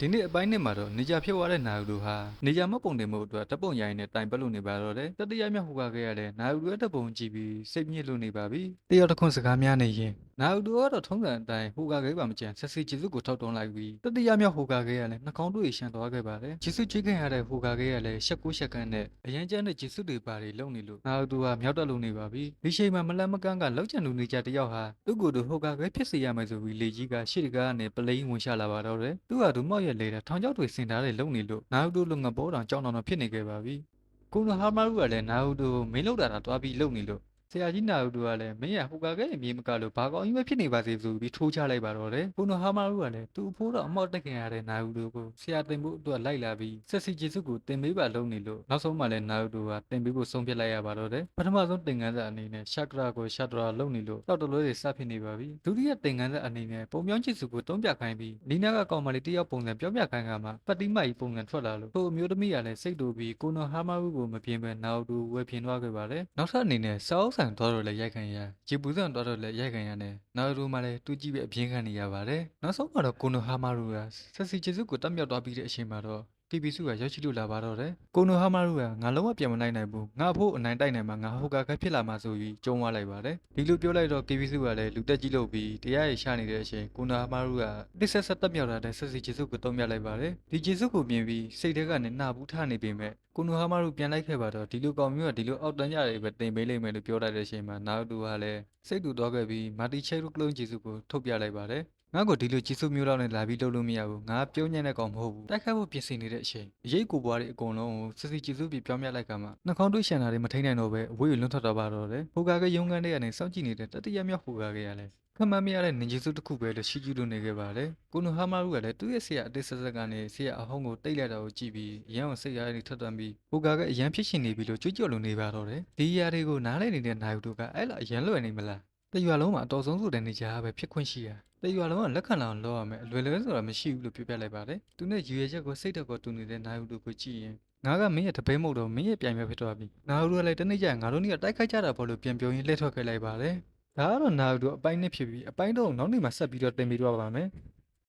ဒီနေ့အပိုင်းနှစ်မှာတော့နေကြဖြစ်သွားတဲ့နာယူတို့ဟာနေကြမပုံတင်မှုအတွက်တပ်ပုံရိုင်းနဲ့တိုင်ပတ်လို့နေပါတော့တယ်တတိယမြောက်ဟိုကခဲ့ရတဲ့နာယူတို့ရဲ့တပ်ပုံကြည့်ပြီးစိတ်ညစ်လို့နေပါပြီတယောက်တစ်ခွန်းစကားများနေရင် နာယူတို့ကတော့ထုံးစံအတိုင်းဟိုကခဲ့ပါမကြံဆက်စီဂျေစုကိုထောက်တွန်းလိုက်ပြီးတတိယမြောက်ဟိုကခဲ့ရလဲနှာခေါင်းတွေရှန်သွားခဲ့ပါတယ်ဂျေစုချေခင်ရတဲ့ဟိုကခဲ့ရလဲရှက်ကိုရှက်ကန်နဲ့အရန်ကျန်းတဲ့ဂျေစုတွေပါတွေလုံနေလို့နာယူတို့ကမြောက်တက်လို့နေပါပြီဒီချိန်မှာမလန်မကန်းကလောက်ချန်လူနေကြတယောက်ဟာသူ့ကိုယ်သူဟိုကခဲ့ဖြစ်စေရမယ်ဆိုပြီးလေကြီးကရှေ့တကားကနေပလိန်ဝင်ရှာလာပါတော့တယ်သူကသူမောက်ရက်လေတဲ့ထောင်ချောက်တွေစင်ထားတဲ့လုံနေလို့နာယူတို့လုံငဘောတောင်ကြောင်းတောင်တော့ဖြစ်နေခဲ့ပါပြီကိုနိုဟာမာရုကလည်းနာယူတို့မင်းလောက်တာတာတွားပြီးလုံနေလို့ ဆရာကြီးနာယူတို့ကလည်းမင်းရဟိုကခဲ့အမြေမကလို့ဘာကောင်းကြီးပဲဖြစ်နေပါစေဆိုပြီးထိုးချလိုက်ပါတော့တယ်ကိုနိုဟာမာရုကလည်းသူ့အဖိုးတော်အမောက်တက်ခင်ရတဲ့နာယူတို့ကိုဆရာတင်ဖို့အတွက်လိုက်လာပြီးဆက်စီဂျေစုကိုတင်ပေးပါလုံနေလို့နောက်ဆုံးမှလည်းနာယူတို့ကတင်ပေးဖို့ဆုံးဖြတ်လိုက်ရပါတော့တယ်ပထမဆုံးတင်ကန်းစာအနေနဲ့ရှက်ဒရာကိုရှက်ဒရာလုံနေလို့တောက်တလွဲတွေစဖြစ်နေပါပြီဒုတိယတင်ကန်းစာအနေနဲ့ပုံပြောင်းချစ်စုကိုတုံးပြခိုင်းပြီးလီနာကကောင်မလေးတယောက်ပုံစံပြောပြခိုင်းကမှပတ်တိမကြီးပုံစံထွက်လာလို့ဟိုအမျိုးသမီးကလည်းစိတ်တူပြီးကိုနိုဟာမာရုကိုမပြင်းပဲနာယူတို့ဝယ်ပြင်းသွားခဲ့ပါတယ်နောက်ထပ်အနေနဲ့စောက်ဆန်သွားတော့လည်းရိုက်ခံရဂျီပူဆန်သွားတော့လည်းရိုက်ခံရနဲ့နာယူတို့မှလည်းတူကြည့်ပဲအပြင်းခံနေရပါတယ်နောက်ဆုံးမှာတော့ကိုနိုဟာမာရုကဆက်စီဂျေစုကိုတက်မြောက်သွားပြီးတဲ့အချိန်မှာတော့ တီဗီစုကရောက်ရှိလို့လာပါတော့တယ်။ကိုနိုဟာမာရုကငါလုံးဝပြန်မနိုင်နိုင်ဘူး။ငါအဖို့အနိုင်တိုက်နိုင်မှာငါဟိုကာကဖြစ်လာမှာဆိုပြီးကြုံသွားလိုက်ပါတယ်။ဒီလိုပြောလိုက်တော့တီဗီစုကလည်းလူတက်ကြီးလို့ပြီးတရားရရှာနေတဲ့အချိန်ကိုနိုဟာမာရုကတစ်ဆက်ဆက်တက်မြောက်လာတဲ့ဆက်စီဂျေစုကိုတုံးပြလိုက်ပါတယ်။ဒီဂျေစုကိုမြင်ပြီးစိတ်ထဲကနေနှာဘူးထားနေပေမဲ့ကိုနိုဟာမာရုပြန်လိုက်ခဲ့ပါတော့ဒီလိုကောင်မျိုးကဒီလိုအောက်တန်းကြတွေပဲတင်ပေးလိမ့်မယ်လို့ပြောလိုက်တဲ့အချိန်မှာနာတူကလည်းစိတ်တူသွားခဲ့ပြီးမာတီချဲရုကလုံးဂျေစုကိုထုတ်ပြလိုက်ပါတယ်။ ငါ့ကိုဒီလိုကြီးစုမျိုးလောက်နဲ့လာပြီးလုပ်လို့မရဘူးငါပြုံးညံ့တဲ့ကောင်မဟုတ်ဘူးတိုက်ခိုက်ဖို့ပြင်ဆင်နေတဲ့အချိန်အရေးကိုပွားတွေအကုန်လုံးကိုစစ်စစ်ကြီးစုပြီးပြောင်းပြလိုက်ကမှနှာခေါင်းတွေးရှန်တာတွေမထိန်နိုင်တော့ပဲအဝေးကိုလွတ်ထွက်တော့ပါတော့တယ်ဟိုကာကရုံကန်တွေကနေစောင့်ကြည့်နေတဲ့တတိယမြောက်ဟိုကာကရလဲခမမ်းမရတဲ့နင်ဂျီစုတစ်ခုပဲလို့ရှိကြည့်လို့နေခဲ့ပါတယ်ကိုနိုဟာမာရုကလည်းသူ့ရဲ့ဆရာအသေးဆက်ဆက်ကနေဆရာအဟောင်းကိုတိတ်လိုက်တာကိုကြည့်ပြီးရန်ကိုစိတ်အားတွေထွက်သွမ်းပြီးဟိုကာကအရန်ဖြစ်ရှင်နေပြီလို့ကြွကြော်လို့နေပါတော့တယ်ဒီຢာတွေကိုနားလည်နေတဲ့နိုင်တို့ကအဲ့လိုအရန်လွယ်နေမလား တရွာလုံးမှာအတော်ဆုံးဆိုတဲ့နေကြပဲဖြစ်ခွင့်ရှိရတရွာလုံးကလက်ခံလာအောင်လုပ်ရမယ်အလွယ်လွယ်ဆိုတာမရှိဘူးလို့ပြောပြလိုက်ပါတယ်သူနဲ့ရွေရက်ကိုစိတ်တော့ကိုတူနေတဲ့နိုင်ဦးတို့ကိုကြည့်ရင်ငါကမင်းရဲ့တပိတ်မဟုတ်တော့မင်းရဲ့ပြိုင်ပဲဖြစ်သွားပြီနာဦးတို့ကလည်းတနေ့ကျရင်ငါတို့နေ့ကတိုက်ခိုက်ကြတာပေါ့လို့ပြန်ပြောရင်းလှည့်ထွက်ခဲ့လိုက်ပါတယ်ဒါကတော့နာဦးတို့အပိုင်းနှစ်ဖြစ်ပြီးအပိုင်းတော့နောက်နေ့မှာဆက်ပြီးတော့တင်ပြီးတော့ပါမယ်